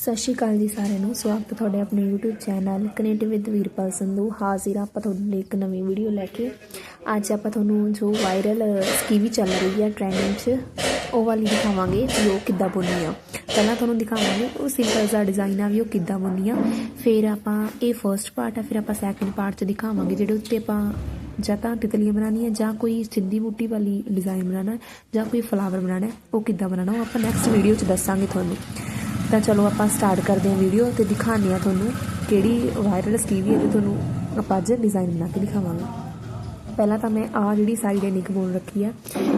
ਸਤਿ ਸ਼੍ਰੀ ਅਕਾਲ ਜੀ ਸਾਰਿਆਂ ਨੂੰ। ਸਵਾਗਤ ਤੁਹਾਡੇ ਆਪਣੇ YouTube channel connect with Veerpal Sandhu ਹਾਜ਼ਰ ਹਾਂ ਆਪਾਂ ਤੁਹਾਡੇ ਲਈ ਇੱਕ ਨਵੀਂ ਵੀਡੀਓ ਲੈ ਕੇ। ਅੱਜ ਆਪਾਂ ਤੁਹਾਨੂੰ ਜੋ ਵਾਇਰਲ ਸਕੀਵੀ ਚੱਲ ਰਹੀ ਹੈ ਟ੍ਰੈਂਡਿੰਗ 'ਚ, ਉਹ ਵਾਲੀ ਦਿਖਾਵਾਂਗੇ ਵੀ ਉਹ ਕਿੱਦਾਂ ਬੁਣਨੀ ਆ। ਪਹਿਲਾਂ ਤੁਹਾਨੂੰ ਦਿਖਾਵਾਂਗੇ ਉਹ ਸਿੰਪਲ ਜਿਹਾ ਡਿਜ਼ਾਈਨ ਆ ਵੀ ਉਹ ਕਿੱਦਾਂ ਬੁਣਨੀ ਆ। ਫਿਰ ਆਪਾਂ ਇਹ ਫਰਸਟ ਪਾਰਟ ਆ, ਫਿਰ ਆਪਾਂ ਸੈਕੰਡ ਪਾਰਟ 'ਚ ਦਿਖਾਵਾਂਗੇ ਜਿਹੜੇ ਉੱਤੇ ਆਪਾਂ ਜਾਂ ਤਾਂ ਤਿਤਲੀਆਂ ਬਣਾਉਣੀਆਂ ਜਾਂ ਕੋਈ ਸਿੱਧੀ ਬੂਟੀ ਵਾਲੀ ਡਿਜ਼ਾਈਨ ਬਣਾਉਣਾ ਜਾਂ ਕੋਈ ਫਲਾਵਰ ਬਣਾਉਣਾ, ਉਹ ਕਿੱਦਾਂ ਬਣਾਉਣਾ, ਉਹ ਆਪਾਂ ਨੈਕਸਟ ਵੀਡੀਓ 'ਚ ਦੱਸਾਂਗੇ ਤੁਹਾਨੂੰ। ਤਾਂ ਚਲੋ ਆਪਾਂ ਸਟਾਰਟ ਕਰਦੇ ਹਾਂ ਵੀਡੀਓ ਤੇ ਦਿਖਾਉਂਦੇ ਹਾਂ ਤੁਹਾਨੂੰ ਕਿਹੜੀ ਵਾਇਰਲ ਸਕੀਵੀ ਹੈ ਤੇ ਤੁਹਾਨੂੰ ਆਪਾਂ ਅੱਜ ਡਿਜ਼ਾਈਨ ਬਣਾ ਕੇ ਦਿਖਾਵਾਂਗੇ। ਪਹਿਲਾਂ ਤਾਂ ਮੈਂ ਆ ਜਿਹੜੀ ਸਾਈਡ ਹੈ ਨਿਕ ਬੋਲ ਰੱਖੀ ਆ,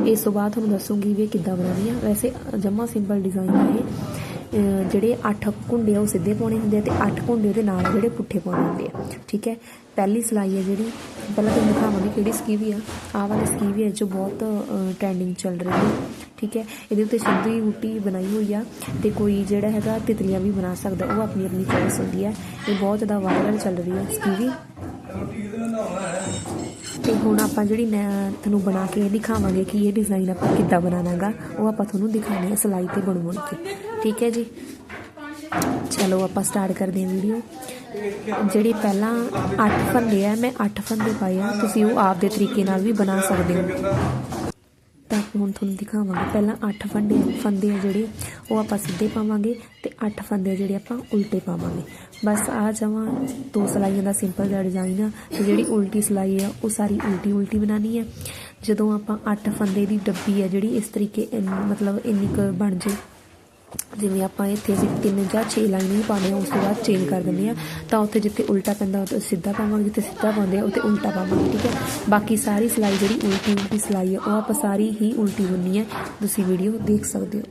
ਇਸ ਤੋਂ ਬਾਅਦ ਤੁਹਾਨੂੰ ਦੱਸੂਗੀ ਵੀ ਇਹ ਕਿੱਦਾਂ ਬਣਾਉਣੀ ਆ। ਵੈਸੇ ਜਮਾ ਸਿੰਪਲ ਡਿਜ਼ਾਈਨ ਆ ਇਹ। ਜਿਹੜੇ 8 ਕੁੰਡੇ ਆ ਉਹ ਸਿੱਧੇ ਪਾਉਣੇ ਹੁੰਦੇ ਆ ਤੇ 8 ਕੁੰਡੇ ਉਹਦੇ ਨਾਲ ਜਿਹੜੇ ਪੁੱਠੇ ਪਾਉਣੇ ਹੁੰਦੇ ਆ, ਠੀਕ ਹੈ? ਪਹਿਲੀ ਸਲਾਈ ਹੈ ਜਿਹੜੀ, ਪਹਿਲਾਂ ਤੁਹਾਨੂੰ ਦਿਖਾਵਾਂਗੇ ਕਿਹੜੀ ਸਕੀਵੀ ਆ। ਆਹ ਵਾਲੀ ਸਕੀਵੀ ਹੈ ਜੋ ਬਹੁਤ ਟ੍ਰੈਂਡਿੰਗ ਚੱਲ ਰਹੀ ਹੈ, ਠੀਕ ਹੈ? ਇਹਦੇ ਉੱਤੇ ਸਿੱਧੀ ਬੂਟੀ ਬਣਾਈ ਹੋਈ ਆ ਤੇ ਕੋਈ ਜਿਹੜਾ ਹੈਗਾ ਤਿਤਲੀਆਂ ਵੀ ਬਣਾ ਸਕਦਾ, ਉਹ ਆਪਣੀ ਆਪਣੀ ਚੋਇਸ ਹੁੰਦੀ ਹੈ। ਇਹ ਬਹੁਤ ਜ਼ਿਆਦਾ ਵਾਇਰਲ ਚੱਲ ਰਹੀ ਹੈ ਸਕੀਵੀ ਤੇ ਹੁਣ ਆਪਾਂ ਜਿਹੜੀ ਮੈਂ ਤੁਹਾਨੂੰ ਬਣਾ ਕੇ ਦਿਖਾਵਾਂਗੇ ਕਿ ਇਹ ਡਿਜ਼ਾਈਨ ਆਪਾਂ ਕਿੱਦਾਂ ਬਣਾਉਣਾਗਾ ਉਹ ਆਪਾਂ ਤੁਹਾਨੂੰ ਦਿਖਾਣੇ ਆ ਸਲਾਈ ਤੇ ਬਣ ਬਣ ਕੇ ਠੀਕ ਹੈ ਜੀ? ਚਲੋ ਆਪਾਂ ਸਟਾਰਟ ਕਰਦੇ ਹਾਂ ਵੀਡੀਓ ਜਿਹੜੀ ਪਹਿਲਾਂ 8 ਫੰਦੇ ਆ, ਮੈਂ 8 ਫੰਦੇ ਪਾਏ ਆ, ਤੁਸੀਂ ਉਹ ਆਪ ਦੇ ਤਰੀਕੇ ਨਾਲ ਵੀ ਬਣਾ ਸਕਦੇ ਹੋ। ਤਾਂ ਹੁਣ ਤੁਹਾਨੂੰ ਦਿਖਾਵਾਂਗੇ। ਪਹਿਲਾਂ 8 ਫੰਡੇ ਫੰਦੇ ਆ ਜਿਹੜੇ, ਉਹ ਆਪਾਂ ਸਿੱਧੇ ਪਾਵਾਂਗੇ ਤੇ 8 ਫੰਦੇ ਆ ਜਿਹੜੇ ਆਪਾਂ ਉਲਟੇ ਪਾਵਾਂਗੇ। ਬਸ ਆ ਜਾਵਾਂ ਦੋ ਸਲਾਈਆਂ ਦਾ ਸਿੰਪਲ ਜਿਹਾ ਡਿਜ਼ਾਈਨ ਆ ਤੇ ਜਿਹੜੀ ਉਲਟੀ ਸਲਾਈ ਆ, ਉਹ ਸਾਰੀ ਉਲਟੀ ਉਲਟੀ ਬਣਾਣੀ ਹੈ ਜਦੋਂ ਆਪਾਂ 8 ਫੰਦੇ ਦੀ ਡੱਬੀ ਆ ਜਿਹੜੀ, ਇਸ ਤਰੀਕੇ ਇੰਨੀ- ਮਤਲਬ ਇੰਨੀ ਕੁ ਬਣ ਜੇ ਜਿਵੇਂ ਆਪਾਂ ਇੱਥੇ ਅਸੀਂ ਤਿੰਨ ਜਾਂ ਛੇ ਲਾਈਨਾਂ ਹੀ ਪਾਉਂਦੇ ਹਾਂ, ਉਸ ਤੋਂ ਬਾਅਦ ਚੇਂਜ ਕਰ ਦਿੰਦੇ ਆ ਤਾਂ ਉੱਥੇ ਜਿੱਥੇ ਉਲਟਾ ਪੈਂਦਾ, ਉੱਥੇ ਸਿੱਧਾ ਪਾਵਾਂਗੇ, ਜਿੱਥੇ ਸਿੱਧਾ ਪਾਉਂਦੇ ਆ ਉੱਥੇ ਉਲਟਾ ਪਾਵਾਂਗੇ, ਠੀਕ ਹੈ? ਬਾਕੀ ਸਾਰੀ ਸਿਲਾਈ ਜਿਹੜੀ ਉਲਟੀ ਉਲਟੀ ਸਿਲਾਈ ਹੈ, ਉਹ ਆਪਾਂ ਸਾਰੀ ਹੀ ਉਲਟੀ ਬੁਣਨੀ ਹੈ। ਤੁਸੀਂ ਵੀਡੀਓ ਦੇਖ ਸਕਦੇ ਹੋ।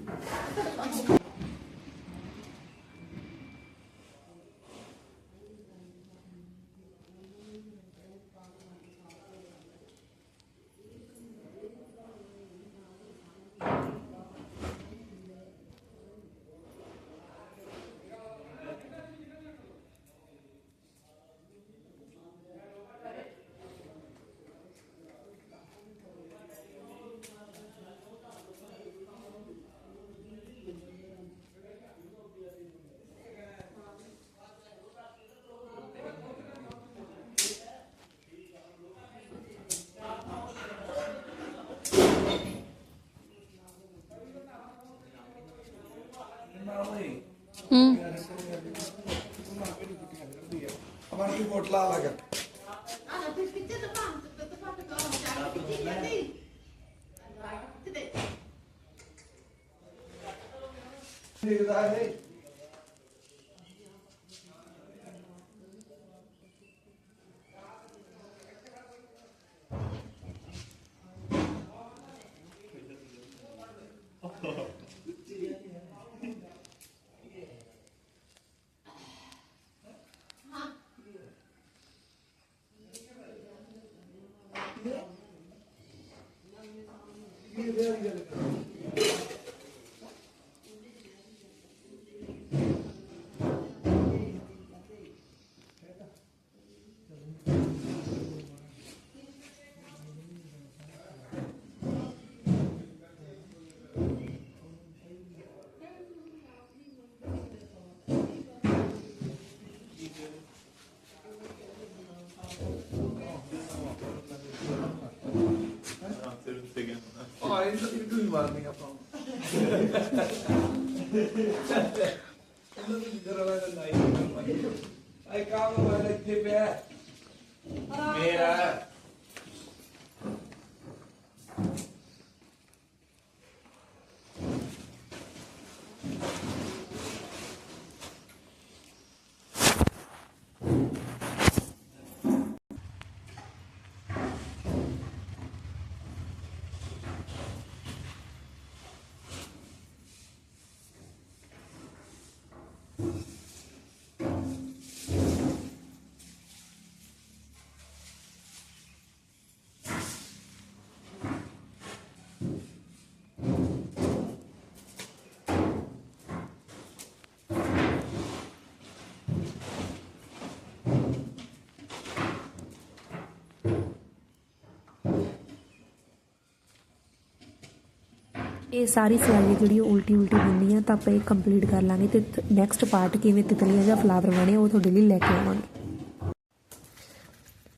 మనకి కోట్ల అలాగా దాని ainda, Alexandre. ਹੈ ਹਾਂ ਇਹ ਤਾਂ ਕਿਉਂ ਹੀ ਮਾਰਨੀ ਆਪਾਂ। ਇਹਨਾਂ ਨੂੰ ਜਰਾ ਲਾ ਲਾਈ ਆਈ ਕੰਮ ਵਾਲਾ ਇਹ ਸਾਰੀ ਸਿਲਾਈ ਜਿਹੜੀ ਉਹ ਉਲਟੀ ਉਲਟੀ ਹੁੰਦੀ ਆ, ਤਾਂ ਆਪਾਂ ਇਹ ਕੰਪਲੀਟ ਕਰ ਲਾਂਗੇ ਤੇ ਨੈਕਸਟ ਪਾਰਟ ਕਿਵੇਂ ਤਿਤਲੀਆਂ ਜਾਂ ਫਲਾਵਰ ਬਣੇ, ਉਹ ਤੁਹਾਡੇ ਲਈ ਲੈ ਕੇ ਆਵਾਂਗੇ।